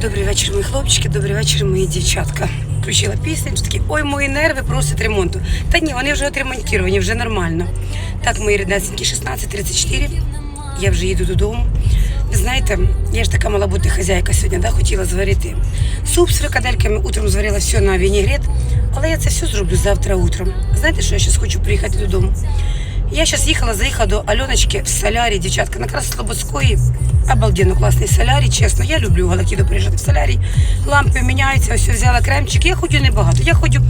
Добрий вечір, мої хлопчики, добрий вечір, мої дівчатка. Включила пісню, такі, ой, мої нерви просять ремонту. Та ні, вони вже отремонтовані, вже нормально. Так, мої ріднесенькі 16.34, я вже їду додому. Знаєте, я ж така мала бути хазяйка сьогодні, да, хотіла зварити суп з фрикадельками, утром зварила все на вінігрет, але я це все зроблю завтра утром. Знаєте, що я зараз хочу приїхати додому? Я зараз їхала, заїхала до Альоночки в солярі, дівчатка, на Слободської. Обалденно класний солярій, чесно. Я люблю Галакіду приїжджати в солярій. Лампи міняються, ось взяла кремчик. Я ходжу небагато. Я ходжу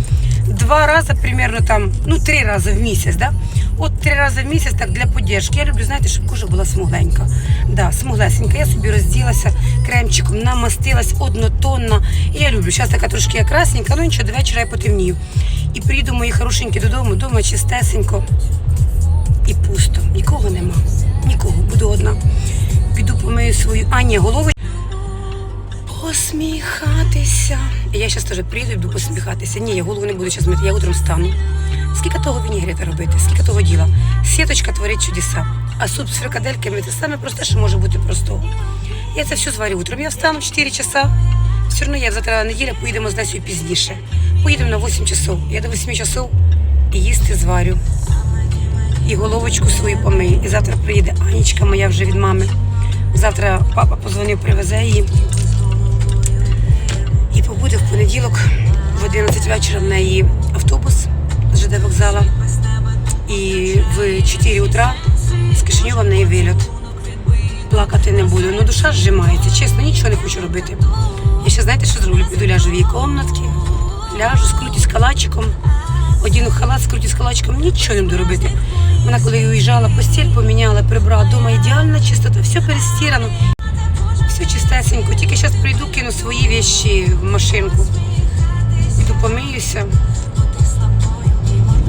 два рази, примерно там, ну три рази в місяць, да? От три рази в місяць так для поддержки. Я люблю, знаєте, щоб кожа була смугленька. Да, смуглесенька. Я собі розділася кремчиком, намастилась однотонна. І я люблю. Зараз така трошки я красненька, ну нічого, до вечора я потемнію. І приїду мої хорошенькі додому, дома чистесенько і пусто. Нікого нема. Нікого. Буду одна. Піду помию свою Ані голову. Посміхатися. Я зараз теж приїду і буду посміхатися. Ні, я голову не буду зараз мити, я утром стану. Скільки того вінігрета робити, скільки того діла. Сіточка творить чудеса. А суп з фрикадельками це саме просте, що може бути простого. Я це все зварю утром. Я встану в 4 часа. Все одно я завтра неділя поїдемо з Лесею пізніше. Поїдемо на 8 часов. Я до 8 часов і їсти зварю і головочку свою помию. І завтра приїде Анічка моя вже від мами. Завтра папа позвонив, привезе її. І побуде в понеділок в 11 вечора в неї автобус з ЖД вокзала. І в 4 утра з Кишиньова в неї вильот. Плакати не буду. Ну душа зжимається. Чесно, нічого не хочу робити. Я ще знаєте, що зроблю? Піду ляжу в її комнатки, ляжу, скрутюсь калачиком, одіну халат, скрутюсь калачиком, нічого не буду робити. Вона коли уїжджала, постіль поміняла, прибрала дома ідеальна чистота, все перестирано, все чистесенько. Тільки зараз прийду, кину свої вещі в машинку. Піду помиюся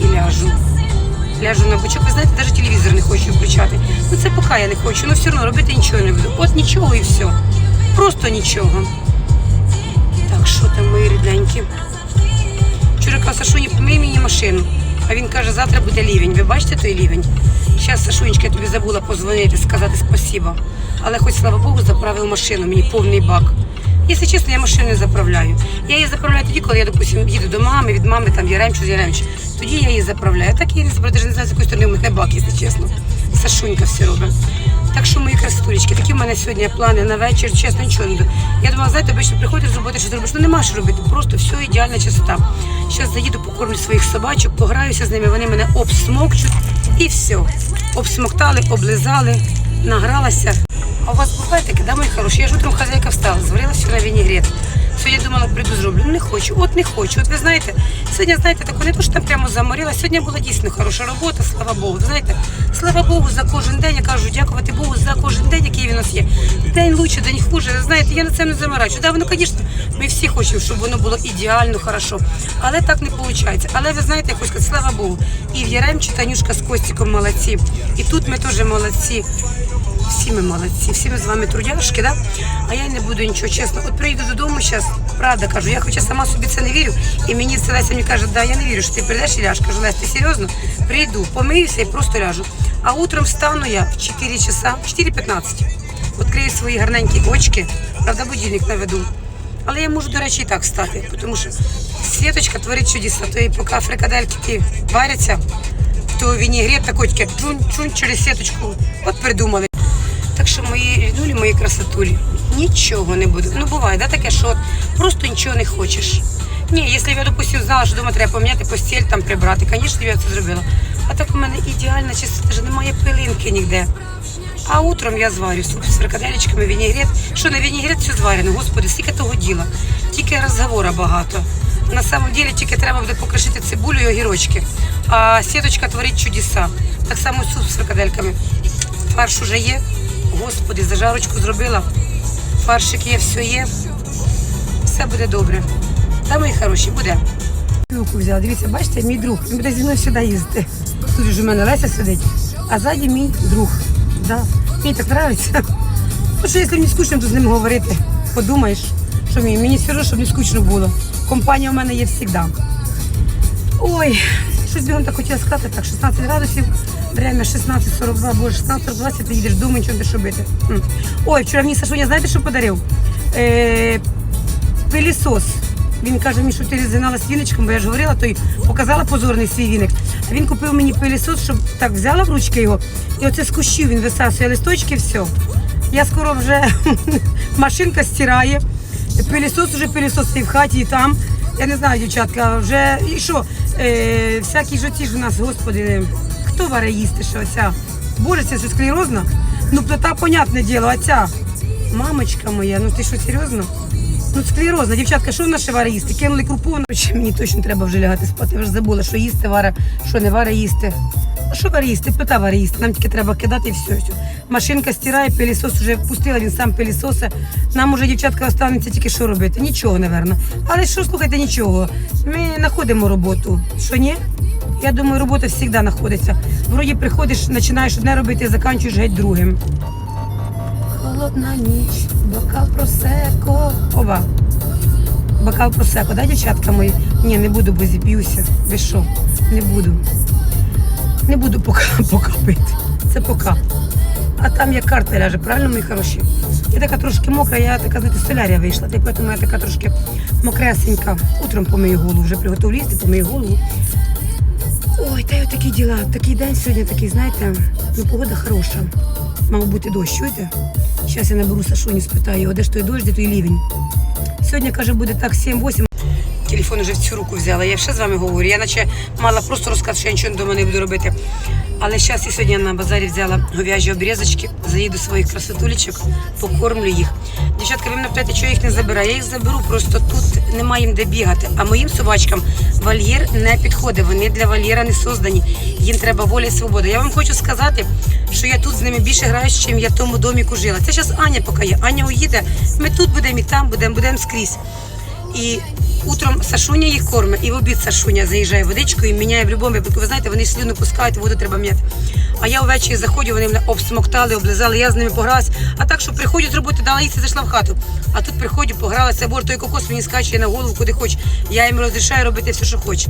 і ляжу. Ляжу на бочок. Ви знаєте, навіть телевізор не хочу включати. Ну це поки я не хочу, але все одно робити нічого не буду. От нічого і все. Просто нічого. Так, що там мої рідненькі? Вчора Сашуні, помий мені машину. А він каже, завтра буде лівень. Ви бачите той лівень? Зараз, Сашунечка, я тобі забула позвонити, сказати спасіба. Але хоч, слава Богу, заправив машину, мені повний бак. Якщо чесно, я машину заправляю. Я її заправляю тоді, коли я, допустим, їду до мами, від мами там Яремчу з Яремчу. Тоді я її заправляю. Так я не заправляю, навіть не знаю, з якої сторони в мене бак, якщо чесно. Сашунька все робить. Так що, мої красотулечки, такі в мене сьогодні плани на вечір, чесно, нічого не до. Я думала, знаєте, обично приходиш з роботи, що зробиш. Ну нема що робити, просто все ідеальна чистота. Зараз заїду, покормлю своїх собачок, пограюся з ними, вони мене обсмокчуть і все. Обсмоктали, облизали, награлася. А у вас буває таке, да, мої хороші? Я ж утром хазяйка встала, зварила все на вінігрет. Сьогодні думала, прийду зроблю. Не хочу, от не хочу. От ви знаєте, сьогодні, знаєте, так не то, що там прямо заморила. Сьогодні була дійсно хороша робота, слава Богу. Ви знаєте, слава Богу, за кожен день. Я кажу, дякувати Богу за кожен день, який він у нас є. День лучше, день хуже. Знаєте, я на це не заморачу. Да, воно, звісно, ми всі хочемо, щоб воно було ідеально, хорошо. Але так не виходить. Але ви знаєте, я хочу сказати, слава Богу. І в Яремчі Танюшка з Костіком молодці. І тут ми теж молодці. Всі ми молодці, всі ми з вами трудяшки, да? А я не буду нічого чесно. От прийду додому зараз, правда кажу, я хоча сама собі це не вірю. І мені це Леся мені каже, да, я не вірю, що ти прийдеш і ляж. Кажу, Лесь, ти серйозно? Прийду, помиюся і просто ляжу. А утром встану я в 4 часа, в 4.15. Відкрию свої гарненькі очки, правда, будильник наведу. Але я можу, до речі, і так встати, тому що Світочка творить чудеса. То і поки фрикадельки варяться, то вінігрет тільки чун-чун через сіточку. От придумали. Мої красотулі, нічого не буде. Ну буває, да, таке, що от просто нічого не хочеш. Ні, якщо я, допустим, знала, що дома треба поміняти постіль, там прибрати, звісно, я це зробила. А так у мене ідеальна чистота, вже немає пилинки ніде. А утром я зварю суп з фрикаделечками, вінігрет. Що на вінігрет все зварено, господи, скільки того діла. Тільки розговора багато. На самом деле тільки треба буде покришити цибулю і огірочки. А сіточка творить чудеса. Так само суп з фрикадельками. Фарш уже є. Господи, зажарочку зробила. Фаршик є, все є. Все буде добре. Та мої хороші, буде. Пілку взяла. Дивіться, бачите, мій друг. Він буде зі мною сюди їздити. Тут ж у мене Леся сидить, а ззаді мій друг. Да. Мені так подобається. Ну що, якщо мені скучно, то з ним говорити. Подумаєш, що мені, мені все щоб не скучно було. Компанія у мене є завжди. Ой, щось бігом так хотіла сказати, так, 16 градусів, время 16.42, боже, 16.42, ти їдеш, думаю, нічого не робити. Ой, вчора мені Сашуня, знаєте, що подарив? е, пилісос. Він каже, мені, що ти зігналась віничком, бо я ж говорила, то й показала позорний свій віник. Він купив мені пилісос, щоб так взяла в ручки його, і оце з кущів він висасує листочки, все. Я скоро вже машинка стирає, пилісос вже пилісос і в хаті, і там. Я не знаю, дівчатка, вже і що, е, всякі ж оці ж у нас, господи, хто варе їсти, що оця? Це що склерозна? Ну, плита, понятне діло, а ця? Мамочка моя, ну ти що, серйозно? Ну, склерозна, дівчатка, що в нас ще їсти? Кинули крупу, ночі мені точно треба вже лягати спати. Я вже забула, що їсти варе, що не варе їсти. А що варе їсти? Плита варе їсти. Нам тільки треба кидати і все. все. Машинка стирає, пилісос вже пустила, він сам пилісосе. Нам уже, дівчатка, останеться тільки що робити. Нічого, напевно. Але що, слухайте, нічого. Ми знаходимо роботу. Що ні? Я думаю, робота завжди знаходиться. Вроді приходиш, починаєш одне робити, закінчуєш геть другим. Холодна ніч, бокал просеко. Ова. Бокал просеко, да, дівчатка мої? Ні, не буду, бо зіб'юся. Ви що? Не буду. Не буду пока, пока пити. Це пока. А там як карта ляже, правильно, мої хороші? Я така трошки мокра, я така, знаєте, з солярія вийшла, тому я така трошки мокресенька. Утром помию голову, вже приготовлю їсти, помию голову. Такі діла. Такий день сьогодні такий, знаєте, ну погода хороша. Мав бути дощ, чуєте? Зараз я наберу Сашуні, спитаю його, де ж той дощ, де той лівень. Сьогодні, каже, буде так 7-8. Телефон вже в цю руку взяла. Я ще з вами говорю. Я наче мала просто розказати, що я нічого вдома не буду робити. Але зараз я сьогодні на базарі взяла говяжі обрізочки, заїду своїх красотулечок, покормлю їх. Дівчатка, ви мене питаєте, чого я їх не забираю? Я їх заберу, просто тут немає їм де бігати. А моїм собачкам вольєр не підходить. Вони для вольєра не создані. Їм треба воля і свобода. Я вам хочу сказати, що я тут з ними більше граю, ніж я в тому доміку жила. Це зараз Аня поки є. Аня уїде. Ми тут будемо і там будемо, будемо скрізь. І утром Сашуня їх кормить, і в обід Сашуня заїжджає водичкою і міняє в будь-якому випадку. Ви знаєте, вони слюну пускають, воду треба м'яти. А я ввечері заходжу, вони мене обсмоктали, облизали, я з ними погралась. А так, що приходять з роботи, дала їсти, зайшла в хату. А тут приходжу, погралася, боже, той кокос мені скаче на голову, куди хоче. Я їм розрішаю робити все, що хоче.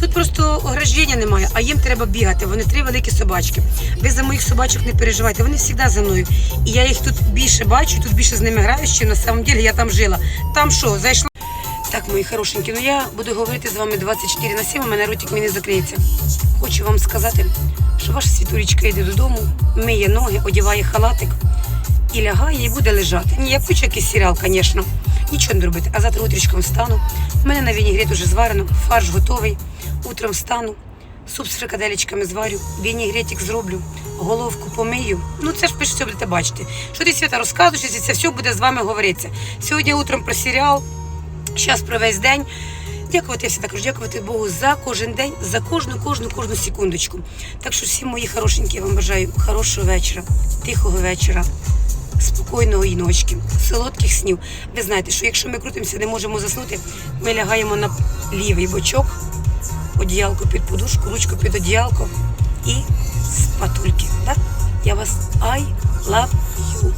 Тут просто ограждення немає, а їм треба бігати. Вони три великі собачки. Ви за моїх собачок не переживайте, вони завжди за мною. І я їх тут більше бачу, тут більше з ними граю, що на самом деле я там жила. Там що, зайшла. Так, мої хорошенькі, ну я буду говорити з вами 24 на 7, у мене ротик мені закриється. Хочу вам сказати, що ваша світулечка йде додому, миє ноги, одягає халатик і лягає, і буде лежати. Ні, я хочу якийсь серіал, звісно. Нічого не робити. А завтра утрічком встану. У мене на вінігрет уже зварено, фарш готовий. Утром встану, суп з фрикаделечками зварю, вінігретик зроблю, головку помию. Ну це ж ж будете бачити. Що ти свята розказуєш, і це все буде з вами говоритися. Сьогодні утром про серіал. Зараз про весь день. Дякувати, я всегда кажу, дякувати Богу за кожен день, за кожну, кожну, кожну секундочку. Так що всі мої хорошенькі, я вам бажаю хорошого вечора, тихого вечора, спокійного і ночки, солодких снів. Ви знаєте, що якщо ми крутимося, не можемо заснути, ми лягаємо на лівий бочок, одіялко під подушку, ручку під одіялко і спатульки. Так? Я вас I love you.